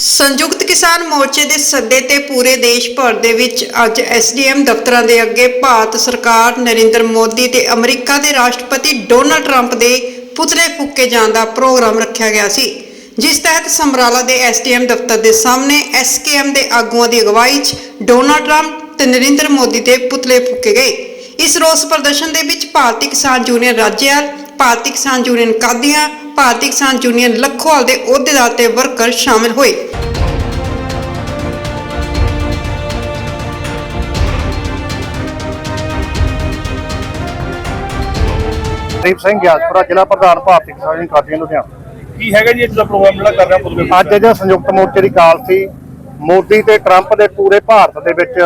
ਸੰਯੁਕਤ ਕਿਸਾਨ ਮੋਰਚੇ ਦੇ ਸੱਦੇ ਤੇ ਪੂਰੇ ਦੇਸ਼ ਭਰ ਦੇ ਵਿੱਚ ਅੱਜ ਐਸਡੀਐਮ ਦਫ਼ਤਰਾਂ ਦੇ ਅੱਗੇ ਭਾਰਤ ਸਰਕਾਰ, ਨਰਿੰਦਰ ਮੋਦੀ ਤੇ ਅਮਰੀਕਾ ਦੇ ਰਾਸ਼ਟਰਪਤੀ ਡੋਨਲਡ ਟਰੰਪ ਦੇ ਪੁਤਲੇ ਫੂਕੇ ਜਾਣ ਦਾ ਪ੍ਰੋਗਰਾਮ ਰੱਖਿਆ ਗਿਆ ਸੀ। ਜਿਸ ਤਹਿਤ ਸਮਰਾਲਾ ਦੇ ਐਸਡੀਐਮ ਦਫ਼ਤਰ ਦੇ ਸਾਹਮਣੇ ਐਸਕੇਐਮ ਦੇ ਆਗੂਆਂ ਦੀ ਅਗਵਾਈ 'ਚ ਡੋਨਾਲਡ ਟਰੰਪ ਤੇ ਨਰਿੰਦਰ ਮੋਦੀ ਦੇ ਪੁਤਲੇ ਫੂਕੇ ਗਏ। ਇਸ ਰੋਸ ਪ੍ਰਦਰਸ਼ਨ ਦੇ ਵਿੱਚ ਭਾਰਤੀ ਕਿਸਾਨ ਯੂਨੀਅਨ ਰਾਜੇਵਾਲ ਭਾਰਤੀ ਕਿਸਾਨ ਯੂਨੀਅਨ ਕਾਦੀਆਂ, ਭਾਰਤੀ ਕਿਸਾਨ ਯੂਨੀਅਨ ਲੱਖੋਵਾਲ ਦੇ ਅਹੁਦੇਦਾਰ ਤੇ ਵਰਕਰ ਸ਼ਾਮਿਲ ਹੋਏ। ਦੀਪ ਸਿੰਘ ਗਿਆਸਪੁਰਾ, ਜ਼ਿਲ੍ਹਾ ਪ੍ਰਧਾਨ ਭਾਰਤੀ ਕਿਸਾਨ ਯੂਨੀਅਨ ਕਾਦੀਆਂ, ਲੁਧਿਆਣਾ। ਕੀ ਹੈਗਾ ਜੀ ਅੱਜ ਦਾ ਪ੍ਰੋਗਰਾਮ ਜਿਹੜਾ ਕਰ ਰਹੇ ਪੁਦਵੇ ਅੱਜ ਜਿਹੜਾ ਸੰਯੁਕਤ ਮੋਰਚੇ ਦੀ ਕਾਲ ਸੀ ਮੋਦੀ ਤੇ ਟਰੰਪ ਦੇ ਪੂਰੇ ਭਾਰਤ ਦੇ ਵਿੱਚ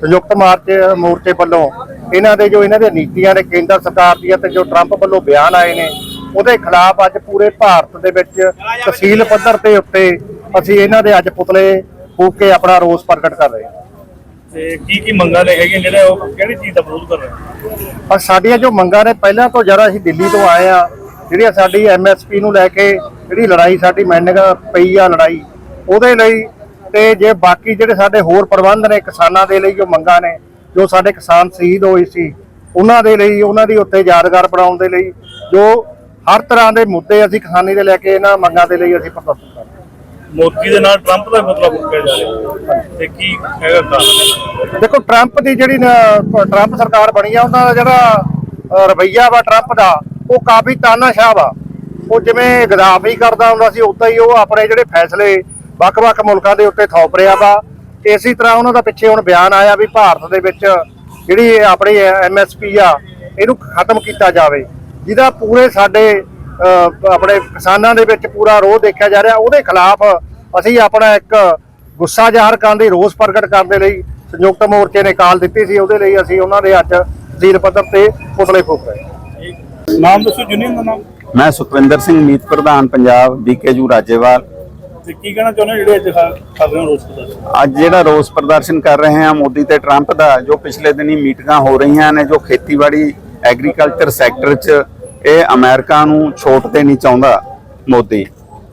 ਸੰਯੁਕਤ ਮਾਰਚ ਮੋਰਚੇ ਵੱਲੋਂ ਇਹਨਾਂ ਦੇ ਜੋ ਇਹਨਾਂ ਦੀਆਂ ਨੀਤੀਆਂ ਨੇ ਕੇਂਦਰ ਸਰਕਾਰ ਦੀਆਂ ਤੇ ਜੋ ਟਰੰਪ ਵੱਲੋਂ ਬਿਆਨ ਆਏ ਨੇ ਉਹਦੇ ਖਿਲਾਫ ਅੱਜ ਪੂਰੇ ਭਾਰਤ ਦੇ ਵਿੱਚ ਤਹਿਸੀਲ ਪੱਧਰ ਤੇ ਉੱਤੇ ਅਸੀਂ ਇਹਨਾਂ ਦੇ ਅੱਜ ਪੁਤਲੇ ਫੂਕ ਕੇ ਆਪਣਾ ਰੋਸ ਪ੍ਰਗਟ ਕਰ ਰਹੇ ਹਾਂ। ਤੇ ਕੀ ਕੀ ਮੰਗਾਂ ਨੇ ਹੈਗੀਆਂ ਜਿਹੜੇ ਉਹ ਕਿਹੜੀ ਚੀਜ਼ ਦਾ ਵਿਰੋਧ ਕਰ ਰਹੇ ਪਰ ਸਾਡੀਆਂ ਜੋ ਮੰਗਾਂ ਨੇ ਪਹਿਲਾਂ ਤੋਂ ਜਰਾ ਅਸੀਂ ਦਿੱਲੀ ਤੋਂ ਆਏ ਆ ਜਿਹੜੀ ਸਾਡੀ ਐਮਐਸਪੀ ਨੂੰ ਲੈ ਕੇ ਜਿਹੜੀ ਲੜਾਈ ਸਾਡੀ ਮੈਨਿੰਗ ਪਈ ਆ ਲੜਾਈ ਉਹਦੇ ਲਈ ਤੇ ਜੇ ਬਾਕੀ ਜਿਹੜੇ ਸਾਡੇ ਹੋਰ ਪ੍ਰਬੰਧ ਨੇ ਕਿਸਾਨਾਂ ਦੇ ਲਈ ਜੋ ਮੰਗਾਂ ਨੇ ਜੋ ਸਾਡੇ ਕਿਸਾਨ ਸ਼ਹੀਦ ਹੋਏ ਸੀ ਉਹਨਾਂ ਦੇ ਲਈ ਉਹਨਾਂ ਦੀ ਉੱਤੇ ਯਾਦਗਾਰ ਬਣਾਉਣ ਦੇ ਲਈ ਜੋ ਹਰ ਤਰ੍ਹਾਂ ਦੇ ਮੁੱਦੇ ਅਸੀਂ ਕਿਸਾਨੀ ਦੇ ਲੈ ਕੇ ਇਹਨਾਂ ਮੰਗਾਂ ਦੇ ਲਈ ਅਸੀਂ ਪ੍ਰਦਰਸ਼ਨ ਕਰ ਰਹੇ ਹਾਂ। ਮੋਦੀ ਦੇ ਨਾਲ ਟਰੰਪ ਦਾ ਮਤਲਬ ਫੁੱਕਿਆ ਜਾ ਰਿਹਾ? ਤੇ ਕੀ ਹੈਗਾ ਕਾਰਨ? ਦੇਖੋ ਟਰੰਪ ਦੀ ਜਿਹੜੀ ਟਰੰਪ ਸਰਕਾਰ ਬਣੀ ਆ ਉਹਨਾਂ ਦਾ ਜਿਹੜਾ ਰਵੱਈਆ ਵਾ ਟਰੰਪ ਦਾ ਉਹ ਕਾਫੀ ਤਾਨਾਸ਼ਾਹ ਵਾ। ਉਹ ਜਿਵੇਂ ਗਦਾਫੀ ਕਰਦਾ ਹੁੰਦਾ ਸੀ, ਉਦਾਂ ਹੀ ਉਹ ਆਪਣੇ ਜਿਹੜੇ ਫੈਸਲੇ ਵੱਖ-ਵੱਖ ਮੁਲਕਾਂ ਦੇ ਉੱਤੇ ਥੋਪ ਰਿਹਾ ਵਾ। ਇਸੇ ਤਰ੍ਹਾਂ ਉਹਨਾਂ ਦਾ ਪਿੱਛੇ ਹੁਣ ਬਿਆਨ ਆਇਆ ਵੀ ਭਾਰਤ ਦੇ ਵਿੱਚ ਜਿਹੜੀ ਇਹ ਆਪਣੀ ਐਮਐਸਪੀ ਆ, ਇਹਨੂੰ ਖਤਮ ਕੀਤਾ ਜਾਵੇ। ਜਿਹਦਾ ਪੂਰੇ ਸਾਡੇ ਆਪਣੇ ਕਿਸਾਨਾਂ ਦੇ ਵਿੱਚ ਪੂਰਾ ਰੋਹ ਦੇਖਿਆ ਜਾ ਰਿਹਾ। ਉਹਦੇ ਖਿਲਾਫ ਅਸੀਂ ਆਪਣਾ ਇੱਕ ਗੁੱਸਾ ਜ਼ਾਹਰ ਕਰਨ ਦੀ ਰੋਸ ਪ੍ਰਗਟ ਕਰਨ ਦੇ ਲਈ ਸੰਯੁਕਤ ਮੋਰਚੇ ਨੇ ਕਾਲ ਦਿੱਤੀ ਸੀ। ਉਹਦੇ ਲਈ ਅਸੀਂ ਉਹਨਾਂ ਦੇ ਅੱਜ ਜ਼ੀਰ ਪੱਧਰ ਤੇ ਪੁਤਲੇ ਫੂਕ ਰਹੇ ਹਾਂ। ਨਾਮ ਦੱਸੋ ਯੂਨੀਅਨ ਦਾ ਨਾਮ? ਮੈਂ ਸੁਖਵਿੰਦਰ ਸਿੰਘ ਮੀਤ ਪ੍ਰਧਾਨ ਪੰਜਾਬ ਬੀਕੇਯੂ ਰਾਜੇਵਾਲ। ਤੇ ਕੀ ਕਹਿਣਾ ਚਾਹੁੰਦੇ ਹੋ ਜਿਹੜੇ ਅੱਜ ਕਰ ਰਹੇ ਹੋ ਰੋਸ ਪ੍ਰਦਰਸ਼ਨ? ਅੱਜ ਜਿਹੜਾ ਰੋਸ ਪ੍ਰਦਰਸ਼ਨ ਕਰ ਰਹੇ ਹਾਂ ਮੋਦੀ ਤੇ ਟਰੰਪ ਦਾ ਜੋ ਪਿਛਲੇ ਦਿਨੀ ਮੀਟਿੰਗਾਂ ਹੋ ਰਹੀਆਂ ਨੇ ਜੋ ਖੇਤੀਬਾੜੀ ਐਗਰੀਕਲਚਰ ਸੈਕਟਰ 'ਚ ਇਹ ਅਮਰੀਕਾ ਨੂੰ ਛੋਟ ਦੇਣੀ ਚਾਹੁੰਦਾ ਮੋਦੀ।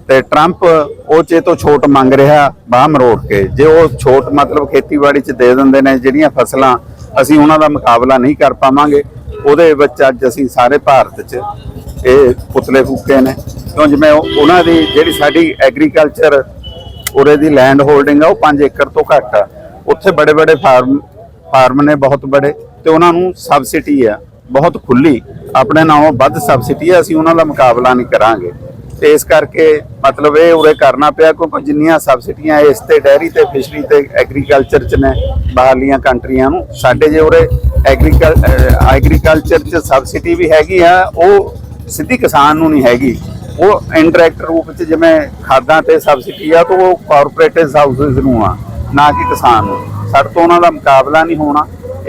ਤੇ ਟਰੰਪ ਉਹ ਚੇ ਤੋਂ ਛੋਟ ਮੰਗ ਰਿਹਾ ਬਾਹ ਮਰੋੜ ਕੇ। ਜੇ ਉਹ ਛੋਟ ਮਤਲਬ ਖੇਤੀਬਾੜੀ 'ਚ ਦੇ ਦਿੰਦੇ ਨੇ ਜਿਹੜੀਆਂ ਫਸਲਾਂ ਅਸੀਂ ਉਹਨਾਂ ਦਾ ਮੁਕਾਬਲਾ ਨਹੀਂ ਕਰ ਪਾਵਾਂਗੇ ਉਹਦੇ ਵਿੱਚ ਅੱਜ ਅਸੀਂ ਸਾਰੇ ਭਾਰਤ 'ਚ ਇਹ ਪੁਤਲੇ ਫੂਕੇ ਨੇ। ਕਿਉਂ ਜਿਵੇਂ ਉਹਨਾਂ ਦੀ ਜਿਹੜੀ ਸਾਡੀ ਐਗਰੀਕਲਚਰ ਉਰੇ ਦੀ ਲੈਂਡ ਹੋਲਡਿੰਗ ਆ, ਉਹ 5 ਏਕੜ ਤੋਂ ਘੱਟ ਆ। ਉੱਥੇ ਬੜੇ ਬੜੇ ਫਾਰਮ ਫਾਰਮ ਨੇ ਬਹੁਤ ਬੜੇ ਤੇ ਉਹਨਾਂ ਨੂੰ ਸਬਸਿਡੀ ਆ, ਬਹੁਤ ਖੁੱਲੀ ਆਪਣੇ ਨਾਲੋਂ ਵੱਧ ਸਬਸਿਡੀ ਆ, ਅਸੀਂ ਉਹਨਾਂ ਦਾ ਮੁਕਾਬਲਾ ਨਹੀਂ ਕਰਾਂਗੇ। ਤੇ ਇਸ ਕਰਕੇ ਮਤਲਬ ਇਹ ਉਰੇ ਕਰਨਾ ਪਿਆ, ਕਿਉਂਕਿ ਜਿੰਨੀਆਂ ਸਬਸਿਡੀਆਂ ਇਸ ਤੇ ਡੈਰੀ ਤੇ ਫਿਸ਼ਰੀ ਤੇ ਐਗਰੀਕਲਚਰ ਚ ਨੇ, ਬਾਹਰਲੀਆਂ ਕੰਟਰੀਆਂ ਨੂੰ, ਸਾਡੇ ਜੇ ਉਰੇ ਐਗਰੀਕਲ ਐਗਰੀਕਲਚਰ ਚ ਸਬਸਿਡੀ ਵੀ ਹੈਗੀ ਆ, ਉਹ ਸਿੱਧੀ ਕਿਸਾਨ ਨੂੰ ਨਹੀਂ ਹੈਗੀ। ਉਹ ਇਨਡਾਇਰੈਕਟ ਰੂਪ ਚ ਜਿਵੇਂ ਖਾਦਾਂ ਤੇ ਸਬਸਿਡੀ ਆ, ਤਾਂ ਉਹ ਕਾਰਪੋਰੇਟਿਵ ਹਾਊਸਸ ਨੂੰ ਆ, ਨਾ ਕਿ ਕਿਸਾਨ ਨੂੰ। ਸਾਡੇ ਤੋਂ ਉਹਨਾਂ ਦਾ ਮੁਕਾਬਲਾ ਨਹੀਂ ਹੋਣਾ।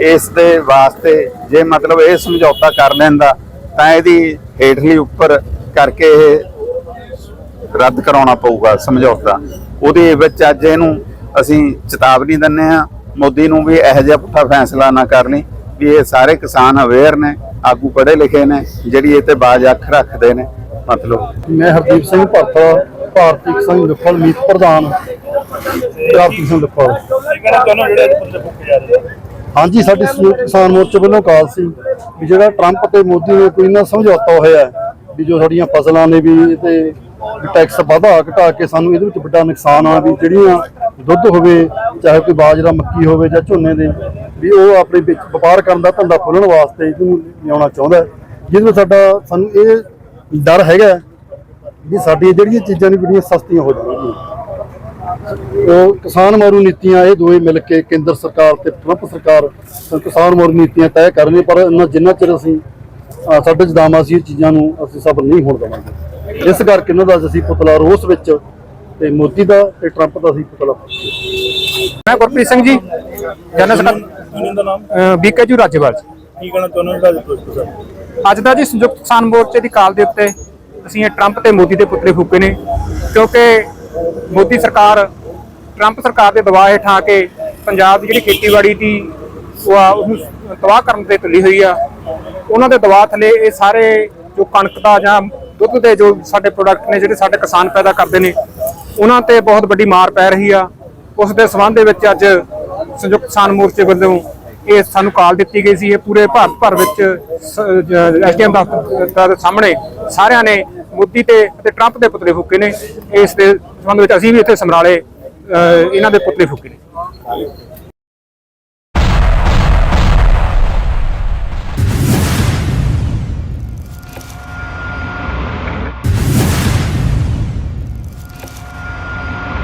ਇਸ ਦੇ ਵਾਸਤੇ ਜੇ ਮਤਲਬ ਇਹ ਸਮਝੌਤਾ ਕਰ ਲੈਂਦਾ, ਤਾਂ ਇਹਦੀ ਹੇਠਲੀ ਉੱਪਰ ਕਰਕੇ ਇਹ ਰੱਦ ਕਰਾਉਣਾ ਪਊਗਾ ਸਮਝੌਤਾ। ਉਹਦੇ ਵਿੱਚ ਅੱਜ ਇਹਨੂੰ ਅਸੀਂ ਚੇਤਾਵਨੀ ਦਿੰਨੇ ਆ ਮੋਦੀ ਨੂੰ ਵੀ ਇਹੋ ਜਿਹਾ ਪੁੱਠਾ ਫੈਸਲਾ ਨਾ ਕਰਨੀ। ਵੀ ਇਹ ਸਾਰੇ ਕਿਸਾਨ ਅਵੇਅਰ ਨੇ, ਆਗੂ ਪੜ੍ਹੇ ਲਿਖੇ ਨੇ, ਜਿਹੜੀ ਇਹ ਤੇ ਬਾਜ ਅੱਖ ਰੱਖਦੇ ਨੇ, ਮਤਲਬ। ਮੈਂ ਹਰਦੀਪ ਸਿੰਘ ਭਰਤ ਭਾਰਤੀ ਕਿਸਾਨ ਵਿਫਲ ਮੀਤ ਪ੍ਰਧਾਨ ਪੰਜਾਬ ਕਿਸਾਨ ਵਿਫਲ ਹਾਂਜੀ, ਸਾਡੇ ਸੰਯੁਕਤ ਕਿਸਾਨ ਮੋਰਚੇ ਵੱਲੋਂ ਕਾਲ ਸੀ ਵੀ ਜਿਹੜਾ ਟਰੰਪ ਤੇ ਮੋਦੀ ਨੇ ਕੋਈ ਨਾ ਸਮਝੌਤਾ ਹੋਇਆ ਵੀ ਜੋ ਸਾਡੀਆਂ ਫਸਲਾਂ ਨੇ ਵੀ ਤੇ ਟੈਕਸ ਵਾਧਾ ਘਟਾ ਕੇ ਸਾਨੂੰ ਇਹਦੇ ਵਿੱਚ ਵੱਡਾ ਨੁਕਸਾਨ ਆ ਵੀ ਜਿਹੜੀਆਂ ਦੁੱਧ ਹੋਵੇ, ਚਾਹੇ ਕੋਈ ਬਾਜਰਾ, ਮੱਕੀ ਹੋਵੇ ਜਾਂ ਝੋਨੇ ਦੇ, ਵੀ ਉਹ ਆਪਣੇ ਵਿੱਚ ਵਪਾਰ ਕਰਨ ਦਾ ਧੰਦਾ ਖੋਲ੍ਹਣ ਵਾਸਤੇ ਇਹਨੂੰ ਲਿਆਉਣਾ ਚਾਹੁੰਦਾ ਹੈ। ਜਿਹਦੇ ਵਿੱਚ ਸਾਡਾ ਸਾਨੂੰ ਇਹ ਡਰ ਹੈਗਾ ਵੀ ਸਾਡੀਆਂ ਜਿਹੜੀਆਂ ਚੀਜ਼ਾਂ ਨੇ ਬੜੀਆਂ ਸਸਤੀਆਂ ਹੋ ਜਾਣਗੀਆਂ ਉਹ ਕਿਸਾਨ ਮਾਰੂ ਨੀਤੀਆਂ ਇਹ ਦੋਵੇਂ ਮਿਲ ਕੇ ਕੇਂਦਰ ਸਰਕਾਰ ਤੇ ਟਰੰਪ ਸਰਕਾਰ ਕਿਸਾਨ ਮਾਰੂ ਨੀਤੀਆਂ ਤੈਅ ਕਰਨੇ ਪਰ ਇੰਨਾ ਜਿੰਨਾ ਚਿਰ ਅਸੀਂ ਸਾਡੇ ਜਦਾਮਾ ਸੀ ਇਹ ਚੀਜ਼ਾਂ ਨੂੰ ਅਸੀਂ ਸਬਰ ਨਹੀਂ ਹੋਣ ਦੇਵਾਂਗੇ ਇਸ ਕਰਕੇ ਇਹਨਾਂ ਦਾ ਅਸੀਂ ਪੁਤਲਾ ਰੋਸ ਵਿੱਚ ਤੇ ਮੋਦੀ ਦਾ ਤੇ ਟਰੰਪ ਦਾ ਅਸੀਂ ਪੁਤਲਾ ਮੈਂ ਗੁਰਪ੍ਰੀਤ ਸਿੰਘ ਜੀ ਜਨਰਲ ਸਕੱਤਰ ਦਾ ਨਾਮ? ਬੀਕੇਯੂ ਰਾਜੇਵਾਲ ਕੀ ਕਹਿਣਾ ਚਾਹੁੰਦੇ ਹੋ ਅੱਜ ਦਾ ਜੀ ਸੰਯੁਕਤ ਕਿਸਾਨ ਮੋਰਚੇ ਦੀ ਕਾਲ ਦੇ ਉੱਤੇ ਅਸੀਂ ਇਹ ਟਰੰਪ ਤੇ ਮੋਦੀ ਦੇ ਪੁਤਲੇ ਫੂਕੇ ਨੇ ਕਿਉਂਕਿ ਮੋਦੀ ਸਰਕਾਰ ਟਰੰਪ ਸਰਕਾਰ ਦੇ ਦਬਾਅ ਹੇਠ ਆ ਕੇ ਪੰਜਾਬ ਦੀ ਜਿਹੜੀ ਖੇਤੀਬਾੜੀ ਦੀ ਉਹ ਆ ਉਹਨੂੰ ਤਬਾਹ ਕਰਨ ਤੇ ਤੁਲੀ ਹੋਈ ਆ। ਉਹਨਾਂ ਦੇ ਦਬਾਅ ਥੱਲੇ ਇਹ ਸਾਰੇ ਜੋ ਕਣਕ ਦਾ ਜਾਂ ਦੁੱਧ ਦੇ ਜੋ ਸਾਡੇ ਪ੍ਰੋਡਕਟ ਨੇ ਜਿਹੜੇ ਸਾਡੇ ਕਿਸਾਨ ਪੈਦਾ ਕਰਦੇ ਨੇ, ਉਹਨਾਂ ਤੇ ਬਹੁਤ ਵੱਡੀ ਮਾਰ ਪੈ ਰਹੀ ਆ। ਉਸ ਦੇ ਸਬੰਧ ਦੇ ਵਿੱਚ ਅੱਜ ਸੰਯੁਕਤ ਕਿਸਾਨ ਮੋਰਚੇ ਵੱਲੋਂ ਇਹ ਸਾਨੂੰ ਕਾਲ ਦਿੱਤੀ ਗਈ ਸੀ। ਇਹ ਪੂਰੇ ਭਾਰਤ ਭਰ ਵਿੱਚ ਐਸਡੀਐਮ ਦਫ਼ਤਰ ਦੇ ਸਾਹਮਣੇ ਸਾਰਿਆਂ ਨੇ ਮੋਦੀ ਤੇ ਅਤੇ ਟਰੰਪ ਦੇ ਪੁਤਲੇ ਫੂਕੇ ਨੇ। ਇਸ ਦੇ ਸੰਬੰਧ ਵਿੱਚ ਅਸੀਂ ਵੀ ਇੱਥੇ ਸਮਰਾਲੇ ਇਹਨਾਂ ਦੇ ਪੁਤਲੇ ਫੂਕੇ ਨੇ।